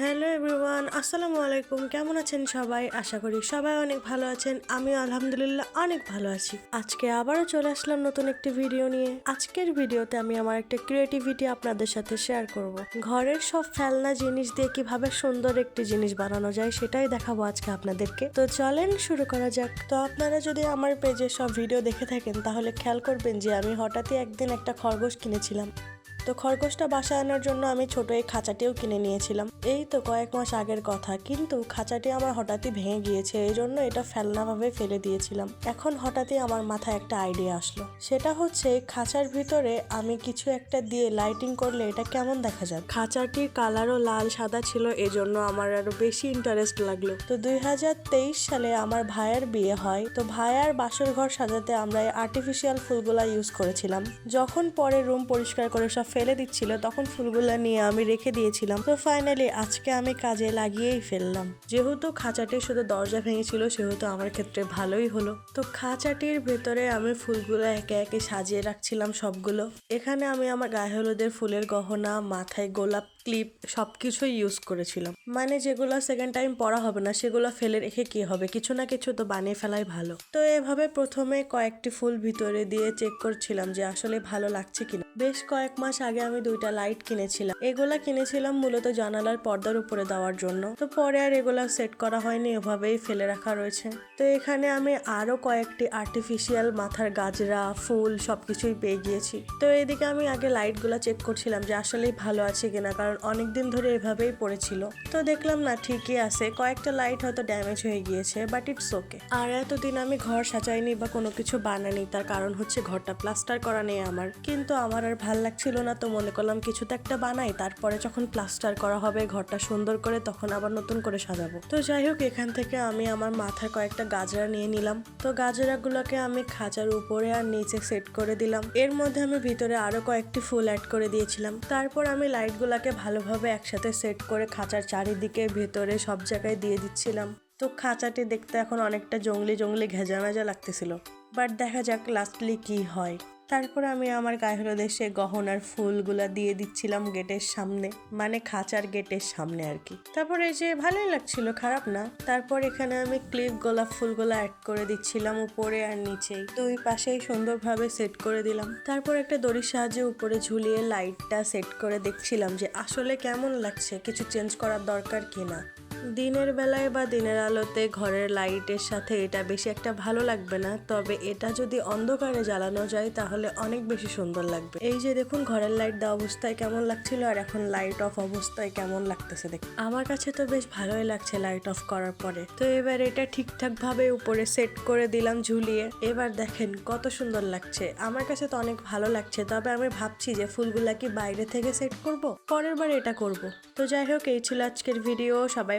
Hello everyone, আসসালামু আলাইকুম। কেমন আছেন সবাই? আশা করি সবাই অনেক ভালো আছেন। আমি আলহামদুলিল্লাহ অনেক ভালো আছি। আজকে আবারও চলে আসলাম নতুন একটি ভিডিও নিয়ে। আজকের ভিডিওতে আমি আমার একটা ক্রিয়েটিভিটি আপনাদের সাথে শেয়ার করব। ঘরের সব ফেলনা জিনিস দিয়ে কীভাবে সুন্দর একটি জিনিস বানানো যায় সেটাই দেখাবো আজকে আপনাদেরকে। তো চলেন শুরু করা যাক। তো আপনারা যদি আমার পেজে সব ভিডিও দেখে থাকেন, তাহলে খেয়াল করবেন যে আমি হঠাৎই একদিন একটা খরগোশ কিনেছিলাম। তো খরগোশটা বাসায় আনার জন্য আমি ছোট এই খাঁচাটিও কিনে নিয়েছিলাম। এই তো কয়েক মাস আগের কথা, কিন্তু খাঁচাটি আমার হঠাৎই ভেঙে গিয়েছে, এই জন্য এটা ফেলনাভাবে ফেলে দিয়েছিলাম। এখন হঠাৎই আমার মাথায় একটা আইডিয়া আসলো। সেটা হচ্ছে, খাঁচার ভিতরে আমি কিছু একটা দিয়ে লাইটিং করলে এটা কেমন দেখা যায় খাঁচাটির কালারও লাল সাদা ছিল এজন্য আমার আরও বেশি ইন্টারেস্ট লাগল। তো দুই হাজার তেইশ সালে আমার ভাইয়ের বিয়ে হয়। তো ভাইয়ার বাসর ঘর সাজাতে আমরা আর্টিফিশিয়াল ফুলগুলা ইউজ করেছিলাম। যখন পরে রুম পরিষ্কার করে সব ফেলে দিচ্ছিল, তখন ফুলগুলো নিয়ে আমি রেখে দিয়েছিলাম। তো ফাইনালি আজকে আমি কাজে লাগিয়েই ফেললাম। যেহেতু খাঁচাটি শুধু দরজা ভেঙেছিল, সেহেতু আমার ক্ষেত্রে ভালোই হলো। তো খাঁচাটির ভেতরে আমি ফুলগুলো একে একে সাজিয়ে রাখছিলাম সবগুলো। এখানে আমি আমার গায়ে হলুদের ফুলের গহনা, মাথায় গোলাপ ক্লিপ সবকিছুই ইউজ করেছিলাম। মানে যেগুলো সেকেন্ড টাইম পড়া হবে না, সেগুলো ফেলে রেখে কি হবে? কিছু না কিছু তো বানিয়ে ফেলাই ভালো। তো এভাবে প্রথমে কয়েকটি ফুল ভিতরে দিয়ে চেক করছিলাম যে আসলে ভালো লাগছে কিনা। বেশ কয়েক মাস আগে আমি দুইটা লাইট কিনেছিলাম। এগুলা কিনেছিলাম মূলত জানালার পর্দার উপরে দেওয়ার জন্য। তো পরে আর এগুলা সেট করা হয়নি, এভাবেই ফেলে রাখা রয়েছে। তো এখানে আমি আরও কয়েকটি আর্টিফিশিয়াল মাথার গাজরা, ফুল সবকিছুই পেয়ে গিয়েছি। তো এদিকে আমি আগে লাইটগুলা চেক করছিলাম যে আসলেই ভালো আছে কিনা, কারণ অনেকদিন ধরে এভাবেই পড়েছিল। তো দেখলাম, না, ঠিকই আছে। কয়েকটা লাইট হয়তো ড্যামেজ হয়ে গিয়েছে বাট ইটস ওকে আর এতদিন আমি ঘর সাজাইনি বা কোনো কিছু বানানি, তার কারণ হচ্ছে ঘরটা প্লাস্টার করা নেই আমার। কিন্তু আমার আর ভালো লাগছিল না, তো মনে করলাম কিছু তো একটা বানাই। তারপরে যখন প্লাস্টার করা হবে, ঘরটা সুন্দর করে তখন আবার নতুন করে সাজাবো। তো যাই হোক, এখান থেকে আমি আমার মাথায় কয়েকটা গাজরা নিয়ে নিলাম। তো গাজরাগুলোকে আমি খাঁচার উপরে আর নিচে সেট করে দিলাম। এর মধ্যে আমি ভিতরে আরও কয়েকটি ফুল অ্যাড করে দিয়েছিলাম। তারপর আমি লাইটগুলোকে ভালোভাবে একসাথে সেট করে খাঁচার চারিদিকে ভেতরে সব জায়গায় দিয়ে দিচ্ছিলাম। তো খাঁচাটি দেখতে এখন অনেকটা জঙ্গলি জঙ্গলি ঘেজা মেজা লাগতেছিল। বাট দেখা যাক লাস্টলি কি হয়। তারপর আমি আমার গায়ে হলুদের সে গহনার ফুলগুলা দিয়ে দিচ্ছিলাম গেটের সামনে মানে খাঁচার গেটের সামনে আর কি। তারপর এই যে ভালোই লাগছিল, খারাপ না। তারপর এখানে আমি ক্লিপ গোলাপ ফুলগুলা অ্যাড করে দিচ্ছিলাম উপরে আর নিচেই। দুই পাশেই সুন্দরভাবে সেট করে দিলাম। তারপর একটা দড়ির সাহায্যে উপরে ঝুলিয়ে লাইটটা সেট করে দেখছিলাম যে আসলে কেমন লাগছে, কিছু চেঞ্জ করার দরকার কিনা। দিনের বেলায় বা দিনের আলোতে ঘরের লাইটের সাথে এটা বেশি একটা ভালো লাগবে না, তবে এটা যদি অন্ধকারে জ্বালানো যায় তাহলে অনেক বেশি সুন্দর লাগবে। এই যে দেখুন, ঘরের লাইট দেওয়া অবস্থায় কেমন লাগছিল আর এখন লাইট অফ অবস্থায় কেমন লাগতেছে দেখ আমার কাছে তো বেশ ভালোই লাগছে লাইট অফ করার পরে। তো এবার এটা ঠিকঠাক ভাবে উপরে সেট করে দিলাম ঝুলিয়ে। এবার দেখেন কত সুন্দর লাগছে। আমার কাছে তো অনেক ভালো লাগছে, তবে আমি ভাবছি যে ফুলগুলা কি বাইরে থেকে সেট করব? পরের বার এটা করব। তো যাই হোক, এই ছিল আজকের ভিডিও। সবাই